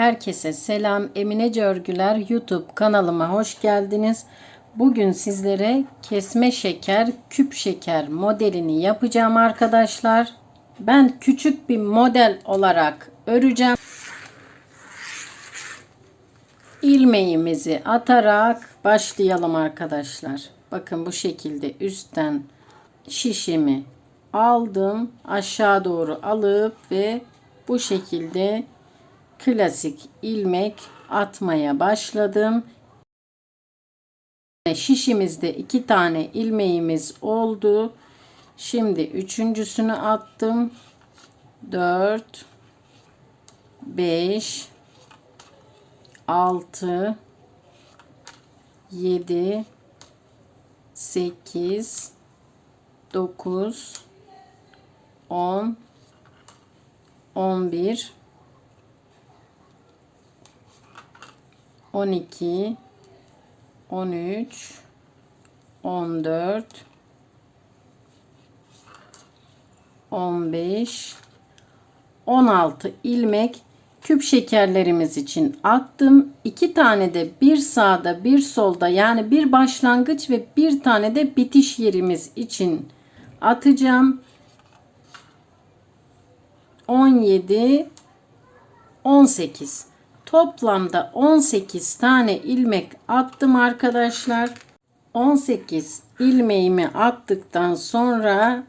Herkese selam. Eminece Örgüler YouTube kanalıma hoş geldiniz. Bugün sizlere kesme şeker, küp şeker modelini yapacağım arkadaşlar. Ben küçük bir model olarak öreceğim. ilmeğimizi atarak başlayalım arkadaşlar. Bakın bu şekilde üstten şişimi aldım. Aşağı doğru alıp ve bu şekilde klasik ilmek atmaya başladım. Şişimizde iki tane ilmeğimiz oldu. Şimdi üçüncüsünü attım. 4 5 6 7 8 9 10 11 12 13 14 15 16 ilmek küp şekerlerimiz için attım. İki tane de bir sağda bir solda yani bir başlangıç ve bir tane de bitiş yerimiz için atacağım. 17 18 toplamda 18 tane ilmek attım arkadaşlar. 18 ilmeğimi attıktan sonra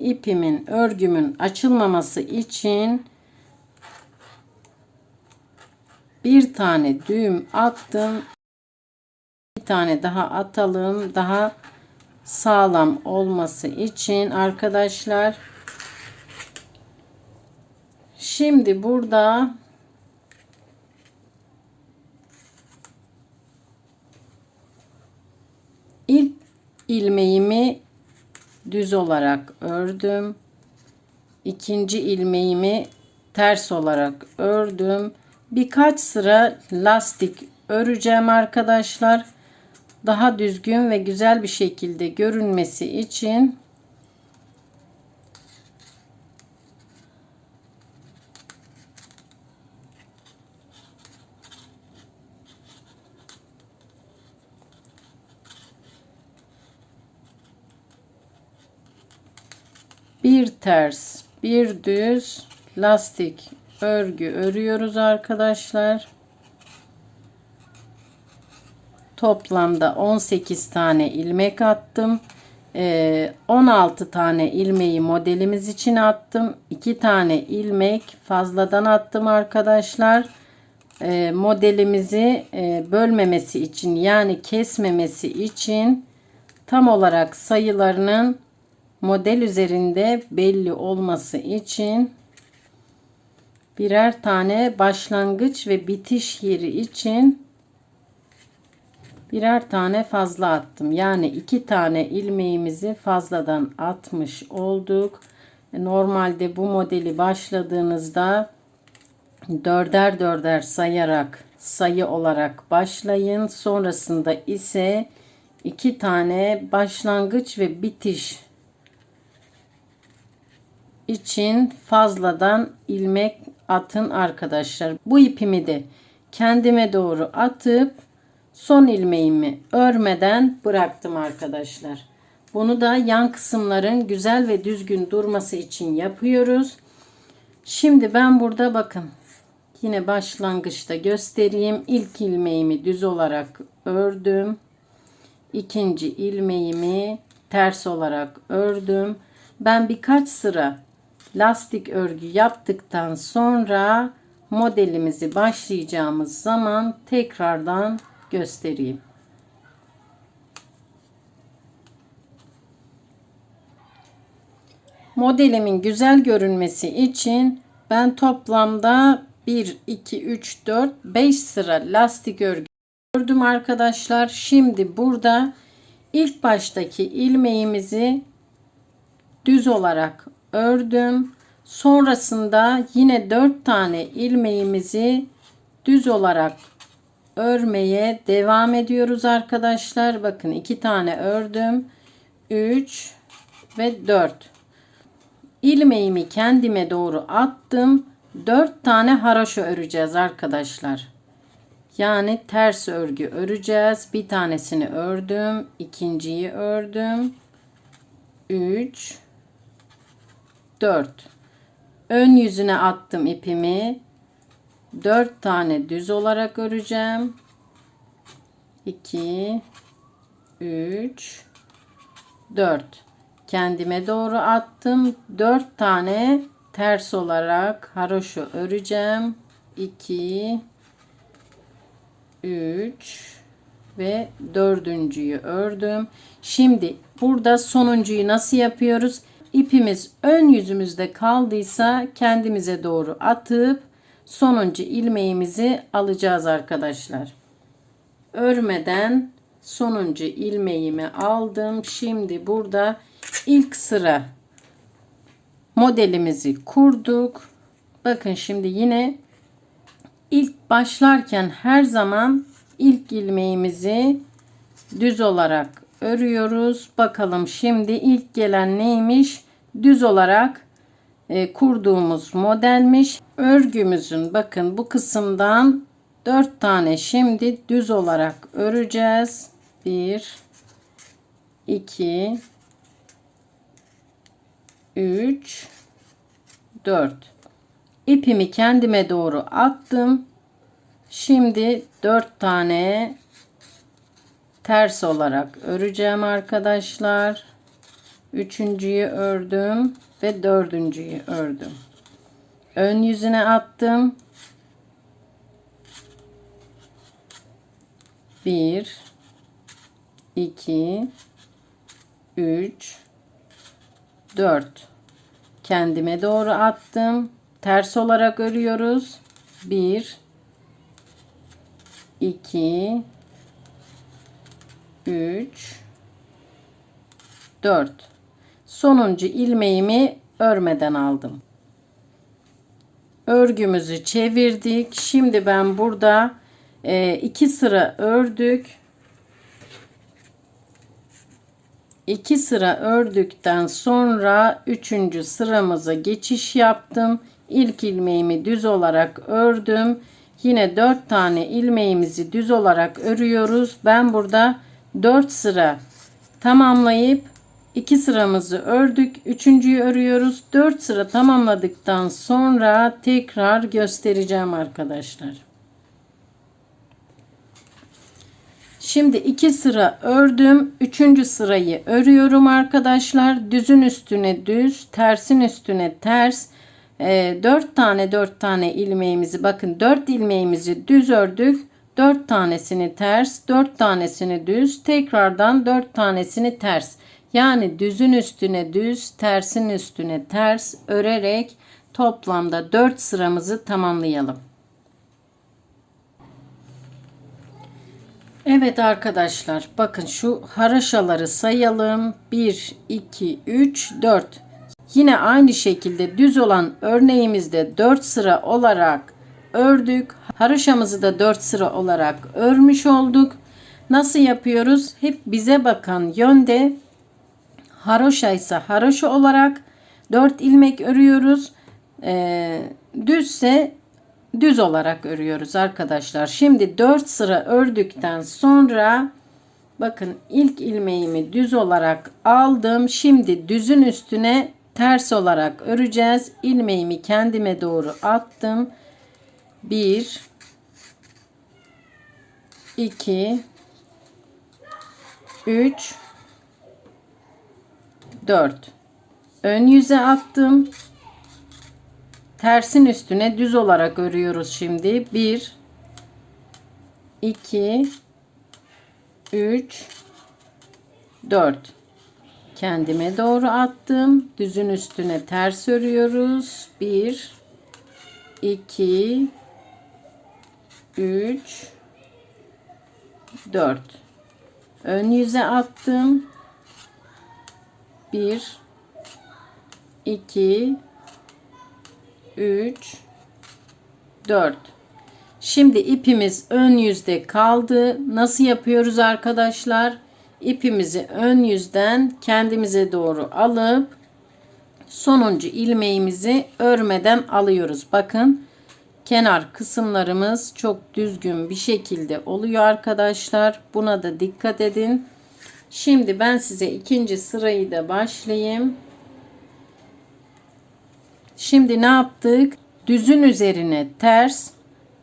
ipimin örgümün açılmaması için bir tane düğüm attım. Bir tane daha atalım. Daha sağlam olması için arkadaşlar. Şimdi burada ilk ilmeğimi düz olarak ördüm. İkinci ilmeğimi ters olarak ördüm. Birkaç sıra lastik öreceğim arkadaşlar. Daha düzgün ve güzel bir şekilde görünmesi için bir ters bir düz lastik örgü örüyoruz arkadaşlar. Toplamda 18 tane ilmek attım. 16 tane ilmeği modelimiz için attım. 2 tane ilmek fazladan attım arkadaşlar. Modelimizi bölmemesi için yani kesmemesi için tam olarak sayılarının model üzerinde belli olması için birer tane başlangıç ve bitiş yeri için birer tane fazla attım. Yani iki tane ilmeğimizi fazladan atmış olduk. Normalde bu modeli başladığınızda dörder dörder sayarak sayı olarak başlayın. Sonrasında ise iki tane başlangıç ve bitiş için fazladan ilmek atın arkadaşlar. Bu ipimi de kendime doğru atıp son ilmeğimi örmeden bıraktım arkadaşlar. Bunu da yan kısımların güzel ve düzgün durması için yapıyoruz. Şimdi ben burada bakın yine başlangıçta göstereyim. İlk ilmeğimi düz olarak ördüm. İkinci ilmeğimi ters olarak ördüm. Ben birkaç sıra lastik örgü yaptıktan sonra modelimizi başlayacağımız zaman tekrardan göstereyim. Modelimin güzel görünmesi için ben toplamda 1 2 3 4 5 sıra lastik örgü ördüm arkadaşlar. Şimdi burada ilk baştaki ilmeğimizi düz olarak ördüm. Sonrasında yine 4 tane ilmeğimizi düz olarak örmeye devam ediyoruz arkadaşlar. Bakın 2 tane ördüm. 3 ve 4. ilmeğimi kendime doğru attım. 4 tane haroşa öreceğiz arkadaşlar. Yani ters örgü öreceğiz. Bir tanesini ördüm. ikinciyi ördüm. 3 4 Ön yüzüne attım ipimi. 4 tane düz olarak öreceğim. 2 3 4 kendime doğru attım. 4 tane ters olarak haroşa öreceğim. 2 3 ve dördüncüyü ördüm. Şimdi burada sonuncuyu nasıl yapıyoruz? İpimiz ön yüzümüzde kaldıysa kendimize doğru atıp sonuncu ilmeğimizi alacağız arkadaşlar. Örmeden sonuncu ilmeğimi aldım. Şimdi burada ilk sıra modelimizi kurduk. Bakın şimdi yine ilk başlarken her zaman ilk ilmeğimizi düz olarak örüyoruz. Bakalım şimdi ilk gelen neymiş? Düz olarak e, kurduğumuz modelmiş. Örgümüzün bakın bu kısımdan 4 tane şimdi düz olarak öreceğiz. 1 2 3 4 ipimi kendime doğru attım. Şimdi 4 tane ters olarak öreceğim arkadaşlar. Üçüncüyü ördüm ve dördüncüyü ördüm. Ön yüzüne attım. Bir, iki, üç, dört. Kendime doğru attım. Ters olarak örüyoruz. Bir, iki, üç, dört. Sonuncu ilmeğimi örmeden aldım. Örgümüzü çevirdik. Şimdi ben burada e, iki sıra ördük. İki sıra ördükten sonra üçüncü sıramıza geçiş yaptım. İlk ilmeğimi düz olarak ördüm. Yine dört tane ilmeğimizi düz olarak örüyoruz. Ben burada dört sıra tamamlayıp iki sıramızı ördük. Üçüncüyü örüyoruz. Dört sıra tamamladıktan sonra tekrar göstereceğim arkadaşlar. Şimdi iki sıra ördüm. Üçüncü sırayı örüyorum arkadaşlar. Düzün üstüne düz, tersin üstüne ters. E, 4 tane 4 tane ilmeğimizi bakın 4 ilmeğimizi düz ördük. 4 tanesini ters, 4 tanesini düz, tekrardan 4 tanesini ters. Yani düzün üstüne düz, tersin üstüne ters örerek toplamda 4 sıramızı tamamlayalım. Evet arkadaşlar bakın şu haraşaları sayalım. 1, 2, 3, 4. Yine aynı şekilde düz olan örneğimizde 4 sıra olarak ördük. Haraşamızı da 4 sıra olarak örmüş olduk. Nasıl yapıyoruz? Hep bize bakan yönde haroşa ise haroşa olarak 4 ilmek örüyoruz. Ee, düzse düz olarak örüyoruz arkadaşlar. Şimdi 4 sıra ördükten sonra bakın ilk ilmeğimi düz olarak aldım. Şimdi düzün üstüne ters olarak öreceğiz. İlmeğimi kendime doğru attım. 1 2 3 4 ön yüze attım. Tersin üstüne düz olarak örüyoruz şimdi. 1 2 3 4 kendime doğru attım. Düzün üstüne ters örüyoruz. 1 2 3 4 ön yüze attım 1 2 3 4 Şimdi ipimiz ön yüzde kaldı. Nasıl yapıyoruz arkadaşlar? İpimizi ön yüzden kendimize doğru alıp sonuncu ilmeğimizi örmeden alıyoruz. Bakın kenar kısımlarımız çok düzgün bir şekilde oluyor arkadaşlar. Buna da dikkat edin. Şimdi ben size ikinci sırayı da başlayayım. Şimdi ne yaptık? Düzün üzerine ters,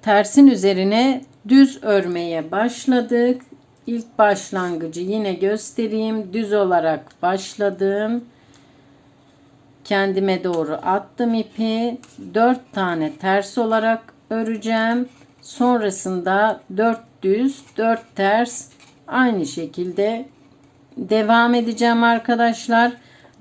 tersin üzerine düz örmeye başladık. İlk başlangıcı yine göstereyim. Düz olarak başladım. Kendime doğru attım ipi. 4 tane ters olarak öreceğim. Sonrasında 4 düz, 4 ters aynı şekilde devam edeceğim arkadaşlar.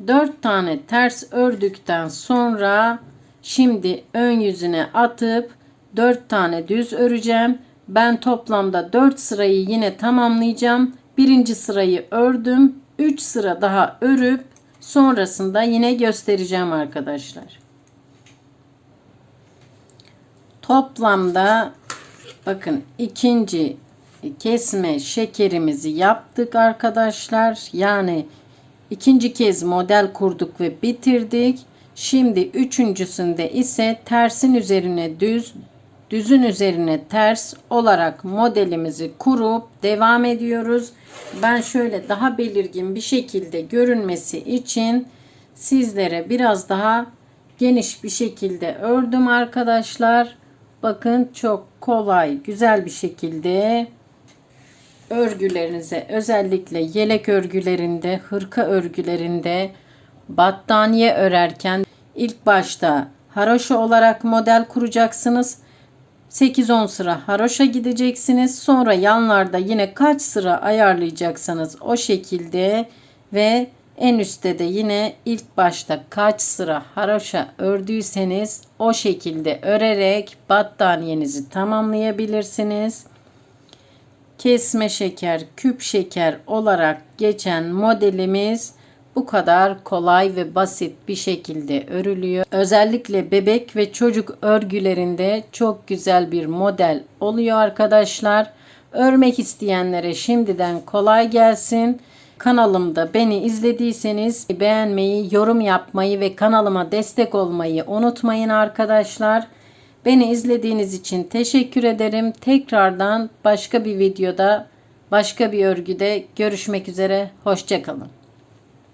4 tane ters ördükten sonra şimdi ön yüzüne atıp 4 tane düz öreceğim. Ben toplamda 4 sırayı yine tamamlayacağım. Birinci sırayı ördüm. 3 sıra daha örüp sonrasında yine göstereceğim arkadaşlar. Toplamda bakın ikinci kesme şekerimizi yaptık arkadaşlar. Yani ikinci kez model kurduk ve bitirdik. Şimdi üçüncüsünde ise tersin üzerine düz, düzün üzerine ters olarak modelimizi kurup devam ediyoruz. Ben şöyle daha belirgin bir şekilde görünmesi için sizlere biraz daha geniş bir şekilde ördüm arkadaşlar. Bakın çok kolay, güzel bir şekilde örgülerinize özellikle yelek örgülerinde, hırka örgülerinde, battaniye örerken ilk başta haroşa olarak model kuracaksınız. 8-10 sıra haroşa gideceksiniz. Sonra yanlarda yine kaç sıra ayarlayacaksanız o şekilde ve en üstte de yine ilk başta kaç sıra haroşa ördüyseniz o şekilde örerek battaniyenizi tamamlayabilirsiniz. Kesme şeker, küp şeker olarak geçen modelimiz bu kadar kolay ve basit bir şekilde örülüyor. Özellikle bebek ve çocuk örgülerinde çok güzel bir model oluyor arkadaşlar. Örmek isteyenlere şimdiden kolay gelsin. Kanalımda beni izlediyseniz beğenmeyi, yorum yapmayı ve kanalıma destek olmayı unutmayın arkadaşlar. Beni izlediğiniz için teşekkür ederim. Tekrardan başka bir videoda, başka bir örgüde görüşmek üzere. Hoşçakalın.